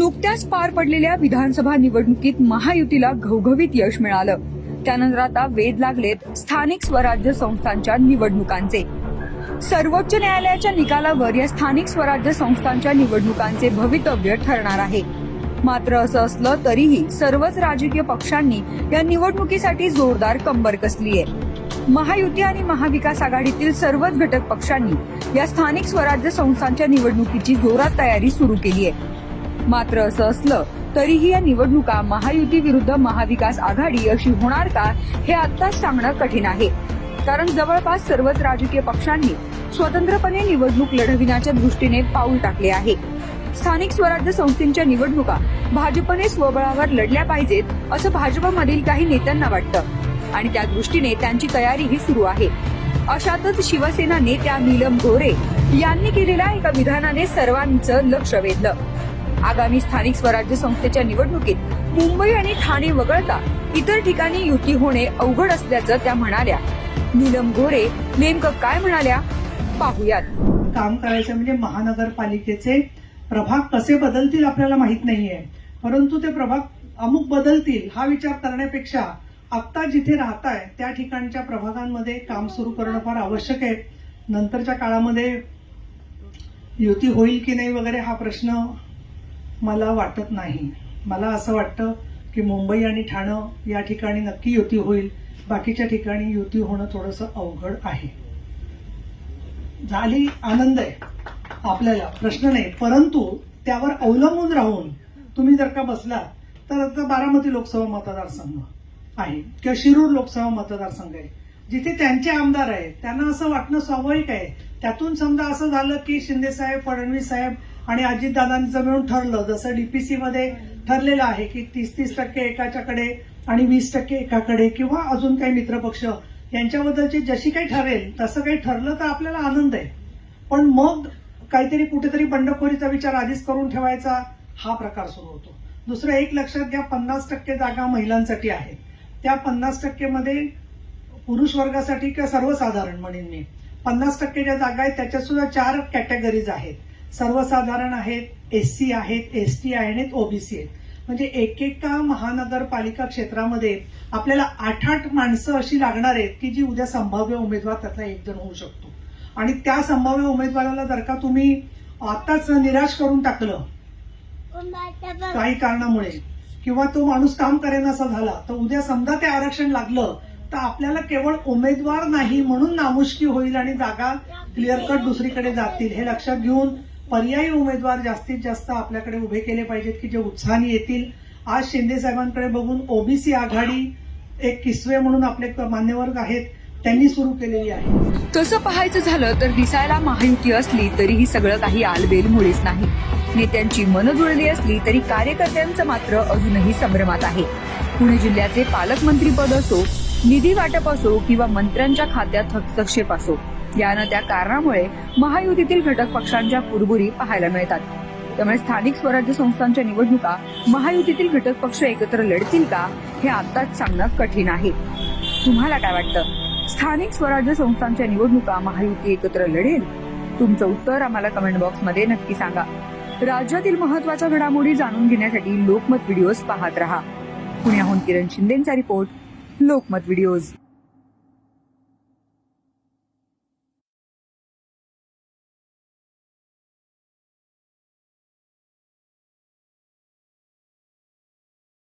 नुकत्याच पार पडलेल्या विधानसभा निवडणुकीत महायुतीला घवघवीत यश मिळालं. त्यानंतर आता वेध लागलेत स्थानिक स्वराज्य संस्थांच्या निवडणुकांचे. सर्वोच्च न्यायालयाच्या निकालावर या स्थानिक स्वराज्य संस्थांच्या निवडणुकांचे भवितव्य ठरणार आहे. मात्र असं असलं तरीही सर्वच राजकीय पक्षांनी या निवडणुकीसाठी जोरदार कंबर कसली आहे. महायुती आणि महाविकास आघाडीतील सर्वच घटक पक्षांनी या स्थानिक स्वराज्य संस्थांच्या निवडणुकीची जोरात तयारी सुरू केली आहे. मात्र असं असलं तरीही या निवडणुका महायुती विरुद्ध महाविकास आघाडी अशी होणार का हे आत्ताच सांगणं कठीण आहे. कारण जवळपास सर्वच राजकीय पक्षांनी स्वतंत्रपणे निवडणूक लढविण्याच्या दृष्टीने पाऊल टाकले आहे. स्थानिक स्वराज्य संस्थेच्या निवडणुका भाजपने स्वबळावर लढल्या पाहिजेत असं भाजपमधील काही नेत्यांना वाटतं. आणि त्या दृष्टीने त्यांची तयारीही सुरू आहे. अशातच शिवसेना नेत्या नीलम गोरे यांनी केलेल्या एका विधानाने सर्वांचं लक्ष वेधलं. आगामी स्थानिक स्वराज्य संस्थेच्या निवडणुकीत मुंबई आणि ठाणे वगळता इतर ठिकाणी युती होणे अवघड असल्याचं त्या म्हणाल्या. नीलम गोरे नेमकं काय म्हणाल्या? पाहुयात. काम करायचं म्हणजे महानगरपालिकेचे प्रभाग कसे बदलतील आपल्याला माहीत नाहीये. परंतु ते प्रभाग अमुक बदलतील हा विचार करण्यापेक्षा आत्ता जिथे राहताय त्या ठिकाणच्या प्रभागांमध्ये काम सुरू करणं फार आवश्यक आहे. नंतरच्या काळामध्ये युती होईल की नाही वगैरे हा प्रश्न मला वाटत नाही. मला असं वाटतं की मुंबई आणि ठाणं या ठिकाणी नक्की युती होईल. बाकीच्या ठिकाणी युती होणं थोडंसं अवघड आहे. झाली आनंद आहे. आपल्याला प्रश्न नाही. परंतु त्यावर अवलंबून राहून तुम्ही जर का बसला तर आता बारामती लोकसभा मतदारसंघ आहे किंवा शिरूर लोकसभा मतदारसंघ आहे. जिथे त्यांचे आमदार आहेत त्यांना असं वाटणं स्वाभाविक आहे. त्यातून समजा असं झालं की शिंदे साहेब फडणवीस साहेब आणि अजितदादांचं मिळून ठरलं जसं डीपीसी मध्ये ठरलेलं आहे की तीस तीस टक्के एकाच्याकडे आणि वीस टक्के एकाकडे किंवा अजून काही मित्रपक्ष यांच्याबद्दलची जशी काही ठरेल तसं काही ठरलं तर आपल्याला आनंद आहे. पण मग काहीतरी कुठेतरी बंडखोरीचा विचार आधीच करून ठेवायचा हा प्रकार सुरू होतो. दुसरं एक लक्षात घ्या पन्नास टक्के जागा महिलांसाठी आहेत त्या पन्नास टक्केमध्ये पुरुष वर्गासाठी किंवा सर्वसाधारण म्हणेन मी पन्नास टक्के ज्या जागा आहेत त्याच्यात सुद्धा चार कॅटेगरीज आहेत. सर्वसाधारण आहेत एस सी आहेत एस टी आहेत ओबीसी आहेत. म्हणजे एकेका महानगरपालिका क्षेत्रामध्ये आपल्याला आठ आठ माणसं अशी लागणार आहेत की जी उद्या संभाव्य उमेदवार त्यातला एक जण होऊ शकतो. आणि त्या संभाव्य उमेदवाराला जर का तुम्ही आताच निराश करून टाकलं काही कारणामुळे किंवा तो माणूस काम करेन असा झाला तर उद्या समजा ते आरक्षण लागलं तर आपल्याला केवळ उमेदवार नाही म्हणून नामुष्की होईल आणि जागा क्लिअर कट दुसरीकडे जातील. हे लक्षात घेऊन पर्यायी उमेदवार जास्तीत जास्त आपल्याकडे उभे केले पाहिजेत की जे उत्साहाने येतील. आज शिंदे साहेबांकडे बघून ओबीसी आघाडी एक किस्वे म्हणून आपले मान्यवर आहेत. त्यांनी सुरू केलेली आहे. तसं पाहायचं झालं तर दिसायला महायुती असली तरीही सगळं काही आलबेल मुळीच नाही. नेत्यांची मन जुळली असली तरी कार्यकर्त्यांचं मात्र अजूनही संभ्रमात आहे. पुणे जिल्ह्याचे पालकमंत्री पद असो निधी वाटप असो किंवा मंत्र्यांच्या खात्यात हस्तक्षेप असो यानं त्या कारणामुळे महायुतीतील घटक पक्षांच्या कुरबुरी पाहायला मिळतात. त्यामुळे स्थानिक स्वराज्य संस्थांच्या निवडणुका महायुतीतील घटक पक्ष एकत्र लढतील का हे आताच सांगणं कठीण आहे. तुम्हाला काय वाटतं? स्थानिक स्वराज्य संस्थांच्या निवडणुका महायुती एकत्र लढेल? तुमचं उत्तर आम्हाला कमेंट बॉक्समध्ये नक्की सांगा. राज्यातील महत्त्वाच्या घडामोडी जाणून घेण्यासाठी लोकमत व्हिडिओज पाहत रहा. पुण्याहून किरण शिंदेचा रिपोर्ट लोकमत व्हिडिओज.